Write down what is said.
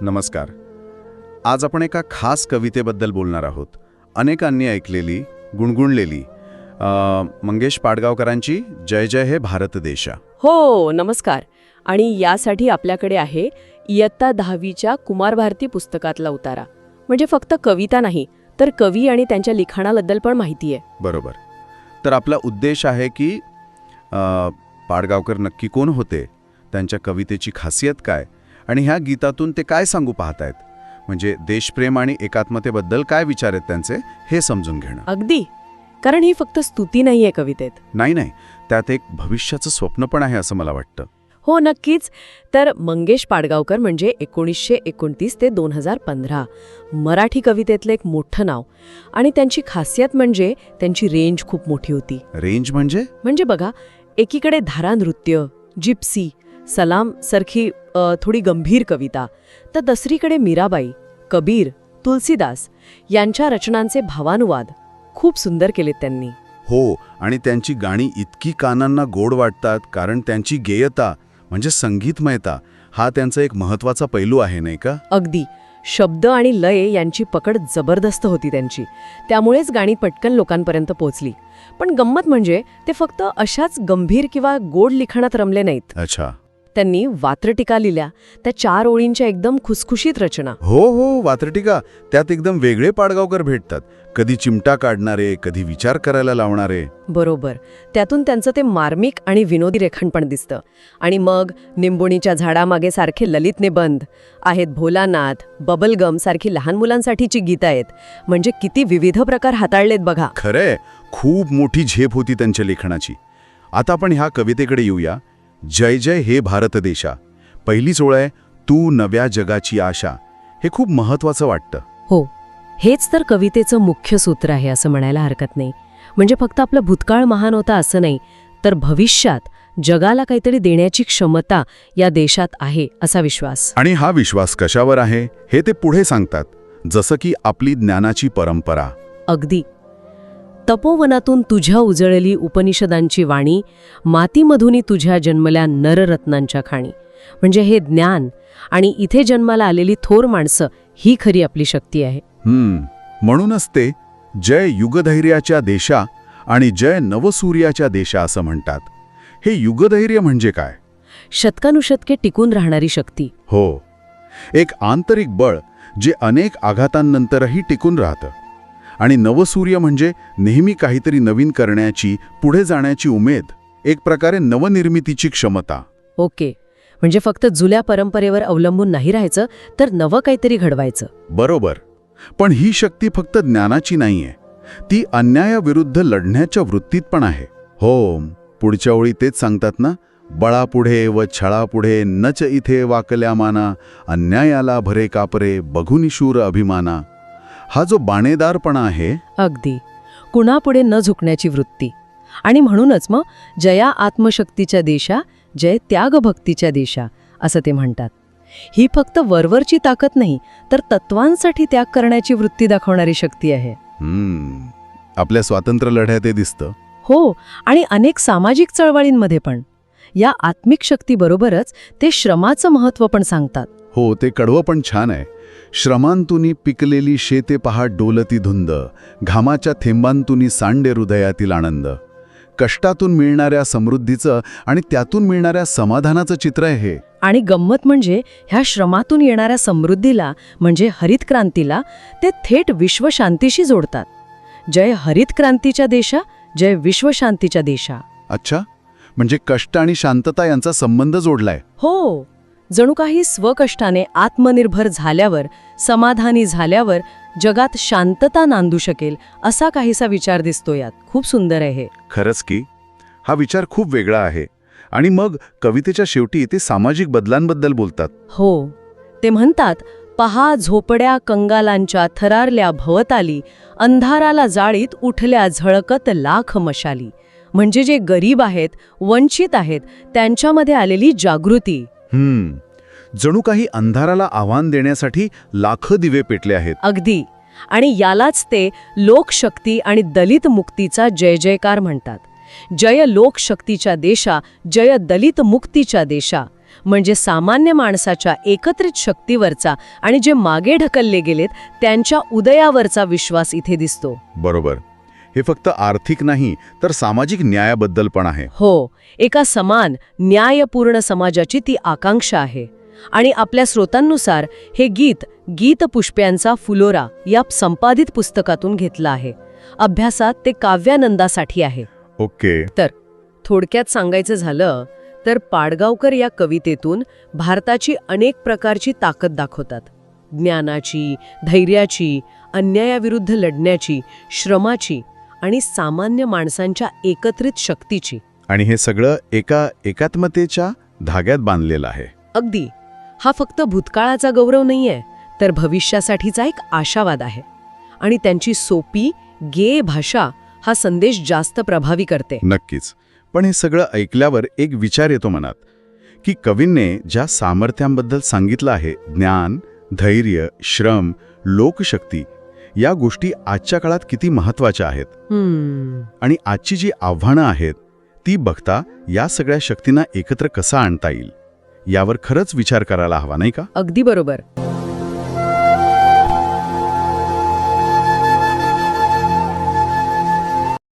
नमस्कार. आज आपण एका खास कवितेबद्दल बोलणार आहोत. अनेकांनी ऐकलेली गुणगुणलेली मंगेश पाडगावकरांची जय जय हे भारत देशा. हो नमस्कार. आणि यासाठी आपल्याकडे आहे इयत्ता दहावीच्या कुमार भारती पुस्तकातला उतारा. म्हणजे फक्त कविता नाही तर कवी आणि त्यांच्या लिखाणाबद्दल पण माहिती आहे. बरोबर. तर आपला उद्देश आहे की पाडगावकर नक्की कोण होते? त्यांच्या कवितेची खासियत काय? आणि ह्या गीतातून ते काय सांगू पाहतायत? म्हणजे देशप्रेम आणि एकात्मतेबद्दल काय विचार आहेत त्यांचे हे समजून घेणं. अगदी. कारण ही फक्त स्तुती नाही आहे कवितेत. नाही नाही. त्यात एक भविष्याचं स्वप्न पण आहे असं मला वाटतं. हो नक्कीच. तर मंगेश पाडगावकर म्हणजे एकोणीसशे एकोणतीस ते दोन हजार पंधरा. मराठी कवितेतलं एक मोठं नाव. आणि त्यांची खासियत म्हणजे त्यांची रेंज खूप मोठी होती. रेंज म्हणजे? म्हणजे बघा एकीकडे धारा नृत्य जिप्सी सलाम सारखी थोडी गंभीर कविता. तर दुसरीकडे मीराबाई कबीर तुलसीदास यांच्या रचनांचे भावानुवाद खूप सुंदर केलेत त्यांनी. हो आणि त्यांची गाणी इतकी कानांना गोड वाटतात कारण त्यांची गेयता म्हणजे संगीतमयता हा त्यांचा एक महत्त्वाचा पैलू आहे नाही का? अगदी. शब्द आणि लय यांची पकड जबरदस्त होती त्यांची. त्यामुळेच गाणी पटकन लोकांपर्यंत पोचली पण गंमत म्हणजे ते फक्त अशाच गंभीर किंवा गोड लिखाणात रमले नाहीत. अच्छा. त्यांनी वात्रटिका लिहिल्या. त्या चार ओळींच्या एकदम खुसखुशीत रचना. हो हो वात्रटिका. त्यात एकदम वेगळे पाडगावकर भेटतात. कधी चिमटा काढणारे कधी विचार करायला लावणारे. बरोबर. त्यातून त्यांचं ते मार्मिक आणि विनोदी रेखण पण दिसतं. आणि मग निंबोणीच्या झाडामागे सारखे ललित निबंध आहेत भोलानाथ बबलगम सारखी लहान मुलांसाठीची गीतं आहेत. म्हणजे किती विविध प्रकार हाताळलेत बघा. खरंय. खूप मोठी झेप होती त्यांच्या लेखनाची. आता आपण ह्या कवितेकडे येऊया. जय जय हे भारत देशा. पहिलीच ओळ आहे तू नव्या जगाची आशा. हे खूप महत्वाचं वाटतं. हो हेच तर कवितेचं मुख्य सूत्र आहे असं म्हणायला हरकत नाही. म्हणजे फक्त आपला भूतकाळ महान होता असं नाही तर भविष्यात जगाला काहीतरी देण्याची क्षमता या देशात आहे असा विश्वास. आणि हा विश्वास कशावर आहे हे ते पुढे सांगतात जसं की आपली ज्ञानाची परंपरा. अगदी. तपोवनातून तुझ्या उजळली उपनिषदांची वाणी मातीमधूनही तुझ्या जन्मल्या नररत्नांच्या खाणी. म्हणजे हे ज्ञान आणि इथे जन्माला आलेली थोर माणसं ही खरी आपली शक्ती आहे. म्हणूनच ते जय युगधैर्याच्या देशा आणि जय नवसूर्याच्या देशा असं म्हणतात. हे युगधैर्य म्हणजे काय? शतकानुशतके टिकून राहणारी शक्ती. हो. एक आंतरिक बळ जे अनेक आघातांनंतरही टिकून राहतं. आणि नवसूर्य म्हणजे नेहमी काहीतरी नवीन करण्याची पुढे जाण्याची उमेद एक प्रकारे नवनिर्मितीची क्षमता. ओके. म्हणजे फक्त जुल्या परंपरेवर अवलंबून नाही राहायचं तर नवं काहीतरी घडवायचं. बरोबर. पण ही शक्ती फक्त ज्ञानाची नाहीये. ती अन्यायाविरुद्ध लढण्याच्या वृत्तीत पण आहे. हो पुढच्या ओळी तेच सांगतात ना बळापुढे व छळापुढे नच इथे वाकल्या माना अन्यायाला भरे कापरे बघुनी शूर अभिमाना. हा जो बाणेदारपणा आहे अगदी. कुणापुढे न झुकण्याची वृत्ती. आणि म्हणूनच मग जया आत्मशक्तीच्या देशा जय त्यागभक्तीच्या देशा असं ते म्हणतात. ही फक्त वरवरची ताकद नाही तर तत्वांसाठी त्याग करण्याची वृत्ती दाखवणारी शक्ती आहे. हम्म. आपल्या स्वातंत्र्य लढ्यात हे दिसतं. हो आणि अनेक सामाजिक चळवळींमध्ये पण. या आत्मिक शक्तीबरोबरच ते श्रमाचं महत्त्व पण सांगतात. हो ते कडवं पण छान आहे. श्रमांतुनी पिकलेली शेते पहा डोलती धुंद. घामाच्या थेंबांतुनी सांडे हृदयातील आनंद. कष्टातून मिळणाऱ्या समृद्धीचं आणि त्यातून मिळणाऱ्या समाधानाचं चित्र आहे हे. आणि गंमत म्हणजे ह्या श्रमातून येणाऱ्या समृद्धीला म्हणजे हरित क्रांतीला ते थेट विश्वशांतीशी जोडतात. जय हरित क्रांतीच्या देशा जय विश्वशांतीच्या देशा. अच्छा. म्हणजे कष्ट आणि शांतता यांचा संबंध जोडलाय. हो. जणू काही स्वकष्टाने आत्मनिर्भर झाल्यावर समाधानी झाल्यावर जगात शांतता नांदू शकेल असा काहीसा विचार दिसतो यात. खूप सुंदर आहे हे. खरंच की? हा विचार खूप वेगळा आहे. आणि मग कवितेच्या शेवटी ते सामाजिक बदलांबद्दल बोलतात. हो. ते म्हणतात पहा झोपड्या कंगालांच्या थरारल्या भवताली अंधाराला जाळीत उठल्या झळकत लाख मशाली. म्हणजे जे गरीब आहेत वंचित आहेत त्यांच्यामध्ये आलेली जागृती हम्म. जणू काही अंधाराला आव्हान देण्यासाठी लाख दिवे पेटले आहेत. अगदी. आणि यालाच ते लोकशक्ती आणि दलित मुक्तीचा जय जयकार म्हणतात. जय लोकशक्तीच्या देशा जय दलित मुक्तीच्या देशा. म्हणजे सामान्य माणसाच्या एकत्रित शक्तीवरचा आणि जे मागे ढकलले गेलेत त्यांच्या उदयावरचा विश्वास इथे दिसतो. बरोबर. हे फक्त आर्थिक नाही तर सामाजिक न्यायाबद्दल पण आहे. हो एका समान न्यायपूर्ण समाजाची ती आकांक्षा आहे. आणि आपल्या स्रोतांनुसार हे गीत गीतपुष्प्यांचा फुलोरा या संपादित पुस्तकातून घेतलं आहे. अभ्यासात ते काव्यानंदासाठी आहे. ओके. थोडक्यात सांगायचं झालं तर पाडगावकर या कवितेतून भारताची अनेक प्रकारची ताकद दाखवतात. ज्ञानाची धैर्याची अन्यायाविरुद्ध लढण्याची श्रमाची आणि सामान्य माणसांच्या एकत्रित शक्तीची. आणि हे सगळं एका एकात्मतेच्या धाग्यात बांधलेलं आहे. अगदी. हा फक्त भूतकाळाचा गौरव नाहीये तर भविष्यासाठीचा एक आशावाद आहे. आणि त्यांची सोपी गे भाषा हा संदेश जास्त प्रभावी करते. नक्कीच. पण हे सगळं ऐकल्यावर एक विचार येतो मनात की कवींनी ज्या सामर्थ्यांबद्दल सांगितलं आहे ज्ञान धैर्य श्रम लोकशक्ती या गोष्टी आजच्या काळात किती महत्त्वाच्या आहेत. आणि आजची जी आव्हानं आहेत ती बघता या सगळ्या शक्तींना एकत्र कसा आणता येईल यावर खरंच विचार करायला हवा नाही का? अगदी बरोबर.